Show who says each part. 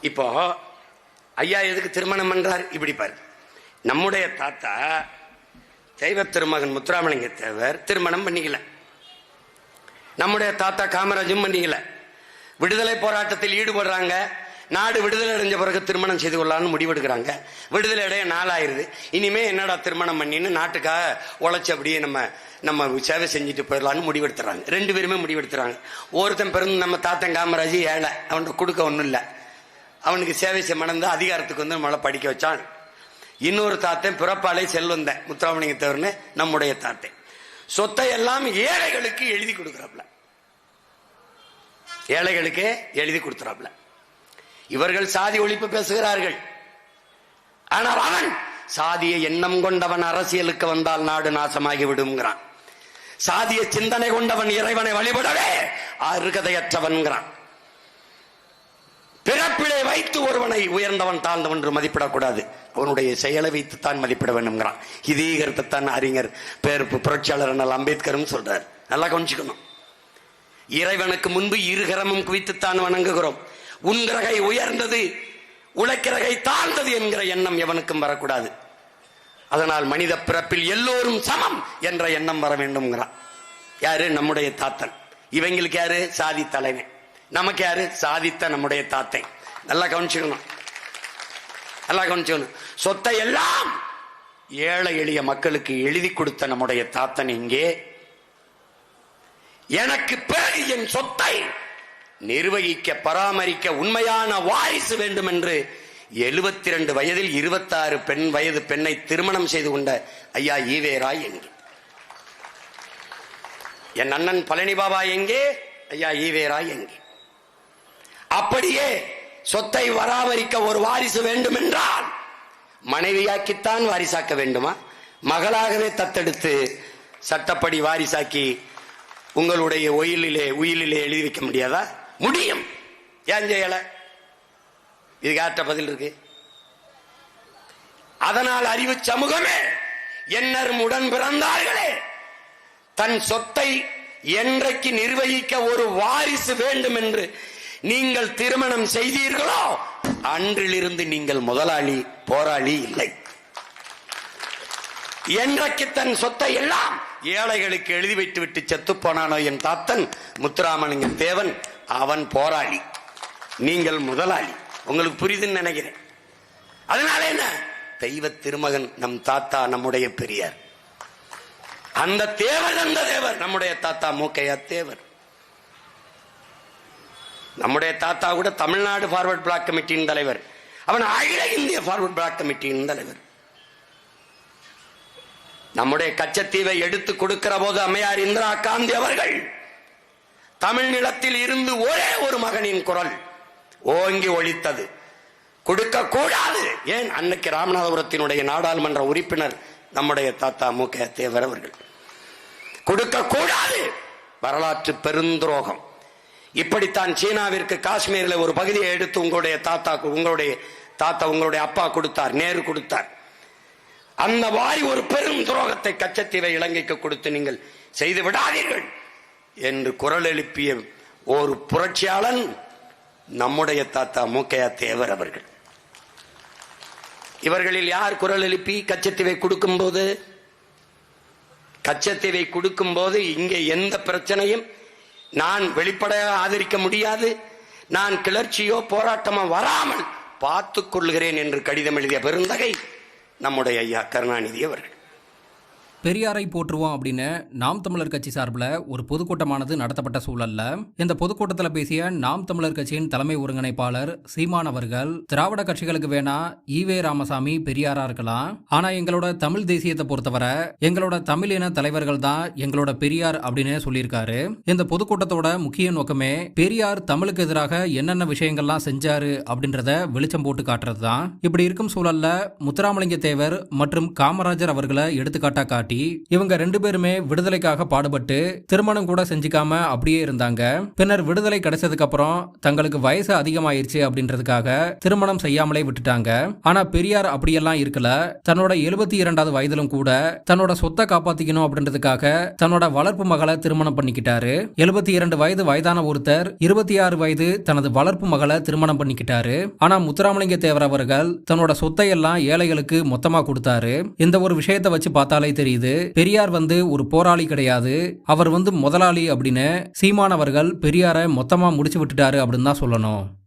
Speaker 1: இப்போ ஐயா எதுக்கு திருமணம் பண்றார்? இப்படி பாரு. நம்முடைய தாத்தா தெய்வ திருமகன் முத்துராமலிங்க தேவர் திருமணம் பண்ணிக்கல. நம்முடைய தாத்தா காமராஜும் பண்ணிக்கல. விடுதலை போராட்டத்தில் ஈடுபடுறாங்க. நாடு விடுதலை அடைஞ்ச பிறகு திருமணம் செய்து கொள்ளலாம்னு முடிவெடுக்கிறாங்க. விடுதலை அடைய நாளாயிருது. இனிமே என்னடா திருமணம் பண்ணின்னு நாட்டுக்காக உழைச்சி அப்படியே நம்ம நம்ம சேவை செஞ்சுட்டு போயிடலாம்னு முடிவெடுத்துறாங்க. ரெண்டு பேருமே முடிவெடுத்துறாங்க. ஒருத்தன் பிறந்து நம்ம தாத்தன் காமராஜ் ஏழை. அவன்கிட்ட கொடுக்க ஒன்றும் இல்லை. அவனுக்கு சேவை செய்ய மணந்து அதிகாரத்துக்கு வந்து நம்மளை படிக்க வச்சான். இன்னொரு தாத்தன் பிறப்பாலே செல்வந்தன் முத்துராமலிங்க தேவர்னு நம்முடைய தாத்தன். சொத்தை எல்லாம் ஏழைகளுக்கு எழுதி கொடுக்குறாப்ல. ஏழைகளுக்கு எழுதி கொடுத்துறாப்ல இவர்கள் சாதி ஒழிப்பு பேசுகிறார்கள். ஆனால் அவன் சாதிய எண்ணம் கொண்டவன் அரசியலுக்கு வந்தால் நாடு நாசமாகி விடுங்கிறான் சாதிய சிந்தனை கொண்டவன் இறைவனை வழிபடவே அருகதையற்றவன்கிறான் பிறப்பிலே வைத்து ஒருவனை உயர்ந்தவன் தாழ்ந்தவன் என்று மதிப்பிடக்கூடாது. அவனுடைய செயலை வைத்து தான் மதிப்பிட வேண்டும்ங்கிறான். இதே கருத்தைத்தான் அறிஞர் பேர் புரட்சியாளர் அண்ணல் அம்பேத்கரும் சொல்றார். நல்லா கவனிச்சுக்கணும். இறைவனுக்கு முன்பு இருகரமும் குவித்துத்தான் வணங்குகிறோம். உன்கிரகை உயர்ந்தது உழைக்கிறகை தாழ்ந்தது என்கிற எண்ணம் எவனுக்கும் வரக்கூடாது. அதனால் மனித பிறப்பில் எல்லோரும் சமம் என்ற எண்ணம் வர வேண்டும்ங்கிறான். யாரு? நம்முடைய தாத்தன். இவங்களுக்கு யாரு? சாதி தலைவன். நமக்கு யாரு? சாதித்த நம்முடைய தாத்தை நல்லா கவனிச்சுக்கணும் நல்லா கவனிச்சுக்கணும் சொத்தை எல்லாம் ஏழை எளிய மக்களுக்கு எழுதி கொடுத்த நம்முடைய தாத்தன் இங்கே. எனக்கு பேரு என் சொத்தை நிர்வகிக்க பராமரிக்க உண்மையான வாரிசு வேண்டும் என்று எழுபத்தி ரெண்டு வயதில் இருபத்தாறு பெண் வயது பெண்ணை திருமணம் செய்து கொண்ட ஐயா ஈவேராய் எங்கே என் அண்ணன் பழனி பாபா எங்கே? ஐயா ஈவேராய் எங்கே. அப்படியே சொத்தை பராமரிக்க ஒரு வாரிசு வேண்டும் என்றால் மனைவியாக்கித்தான் வாரிசாக்க வேண்டுமா? மகளாகவே தத்தெடுத்து சட்டப்படி வாரிசாக்கி உங்களுடைய ஒயிலிலே உயிலிலே எழுதி வைக்க முடியாதா? முடியும். ஏன் செய்யல? இதுக்கு ஆற்ற பதில் இருக்கு? அதனால் அறிவு சமூகமே என்னரும் உடன் பிறந்தார்களே. தன் சொத்தை என்றைக்கு நிர்வகிக்க ஒரு வாரிசு வேண்டும் என்று நீங்கள் திருமணம் செய்தீர்களோ? அன்றிலிருந்து நீங்கள் முதலாளி போராளி இல்லை. என்றைக்கு தன் சொத்தை எல்லாம் ஏழைகளுக்கு எழுதி வைத்து விட்டு செத்து போனானோ என் தாத்தன் முத்துராமலிங்க தேவன் அவன் போராளி. நீங்கள் முதலாளி. உங்களுக்கு புரியுதுன்னு நினைக்கிறேன். அதனால என்ன? தெய்வ திருமகன் நம் தாத்தா நம்முடைய பெரியார். அந்த தேவர் அந்த தேவர். நம்முடைய தாத்தா மூக்கையா தேவர். நம்முடைய தாத்தா கூட தமிழ்நாடு ஃபார்வர்ட் பிளாக் கமிட்டியின் தலைவர். அவன் அகில இந்திய ஃபார்வர்ட் பிளாக் கமிட்டியின் தலைவர். நம்முடைய கச்சத்தீவை எடுத்து கொடுக்கிற போது அம்மையார் இந்திரா காந்தி அவர்கள் தமிழ் நிலத்தில் இருந்து ஒரே ஒரு மகனின் குரல் ஓங்கி ஒழித்தது. கொடுக்க கூடாது. ஏன்? அன்னைக்கு ராமநாதபுரத்தினுடைய நாடாளுமன்ற உறுப்பினர் நம்முடைய தாத்தா மு க தேவர் அவர்கள். கொடுக்க கூடாது. வரலாற்று பெருந்துரோகம். இப்படித்தான் சீனாவிற்கு காஷ்மீரில் ஒரு பகுதியை எடுத்து உங்களுடைய தாத்தா உங்களுடைய தாத்தா உங்களுடைய அப்பா கொடுத்தார் நேரு கொடுத்தார். அந்த வாரி ஒரு பெரும் துரோகத்தை கச்சத்தீவை இலங்கைக்கு கொடுத்து நீங்கள் செய்து விடாதீர்கள் என்று குரல் எழுப்பிய ஒரு புரட்சியாளன் நம்முடைய தாத்தா மூக்கையா தேவர் அவர்கள். இவர்களில் யார் குரல் எழுப்பி கச்சத்தீவை கொடுக்கும் போது கச்சத்தீவை கொடுக்கும் போது இங்கே எந்த பிரச்சனையும் நான் வெளிப்படையாக ஆதரிக்க முடியாது. நான் கிளர்ச்சியோ போராட்டமோ வராமல் பார்த்துக் கொள்கிறேன் என்று கடிதம் எழுதிய பெருந்தகை நம்முடைய ஐயா கருணாநிதி அவர்கள்.
Speaker 2: பெரியாரை போற்றுவோம் அப்படின்னு நாம் தமிழர் கட்சி சார்பில் ஒரு பொதுக்கூட்டமானது நடத்தப்பட்ட சூழல்ல. இந்த பொதுக்கூட்டத்தில் பேசிய நாம் தமிழர் கட்சியின் தலைமை ஒருங்கிணைப்பாளர் சீமான் அவர்கள் திராவிட கட்சிகளுக்கு வேணா ஈவே ராமசாமி பெரியாரா இருக்கலாம். ஆனா எங்களோட தமிழ் தேசியத்தை பொறுத்தவரை எங்களோட தமிழ் இன தலைவர்கள் தான் எங்களோட பெரியார் அப்படின்னு சொல்லியிருக்காரு. இந்த பொதுக்கூட்டத்தோட முக்கிய நோக்கமே பெரியார் தமிழுக்கு எதிராக என்னென்ன விஷயங்கள்லாம் செஞ்சாரு அப்படின்றத வெளிச்சம் போட்டு காட்டுறது தான் இப்படி இருக்கும் சூழல்ல முத்துராமலிங்க தேவர் மற்றும் காமராஜர் அவர்களை எடுத்துக்காட்டா காட்டி. பாட்டி இவங்க ரெண்டு பேருமே விடுதலைக்காக பாடுபட்டு திருமணம் கூட செஞ்சுக்காம அப்படியே இருந்தாங்க. பின்னர் விடுதலை கிடைச்சதுக்கு அப்புறம் தங்களுக்கு வயசு அதிகமாயிருச்சு அப்படின்றதுக்காக திருமணம் செய்யாமலே விட்டுட்டாங்க. ஆனா பெரியார் அப்படியெல்லாம் இருக்கல. தன்னோட எழுபத்தி இரண்டாவது வயதிலும் கூட தன்னோட சொத்தை காப்பாத்திக்கணும் அப்படின்றதுக்காக தன்னோட வளர்ப்பு மகளை திருமணம் பண்ணிக்கிட்டாரு. எழுபத்தி இரண்டு வயது வயதான ஒருத்தர் இருபத்தி ஆறு வயது தனது வளர்ப்பு மகளை திருமணம் பண்ணிக்கிட்டாரு. ஆனா முத்துராமலிங்க தேவர் அவர்கள் தன்னோட சொத்தை எல்லாம் ஏழைகளுக்கு மொத்தமா கொடுத்தாரு. இந்த ஒரு விஷயத்தை வச்சு பார்த்தாலே தெரியுது. பெரியார் வந்து ஒரு போராளி கிடையாது. அவர் வந்து முதலாளி அப்படின்னு சீமானவர்கள் பெரியாரை மொத்தமா முடிச்சு விட்டுட்டாரு அப்படின்னு தான் சொல்லணும்.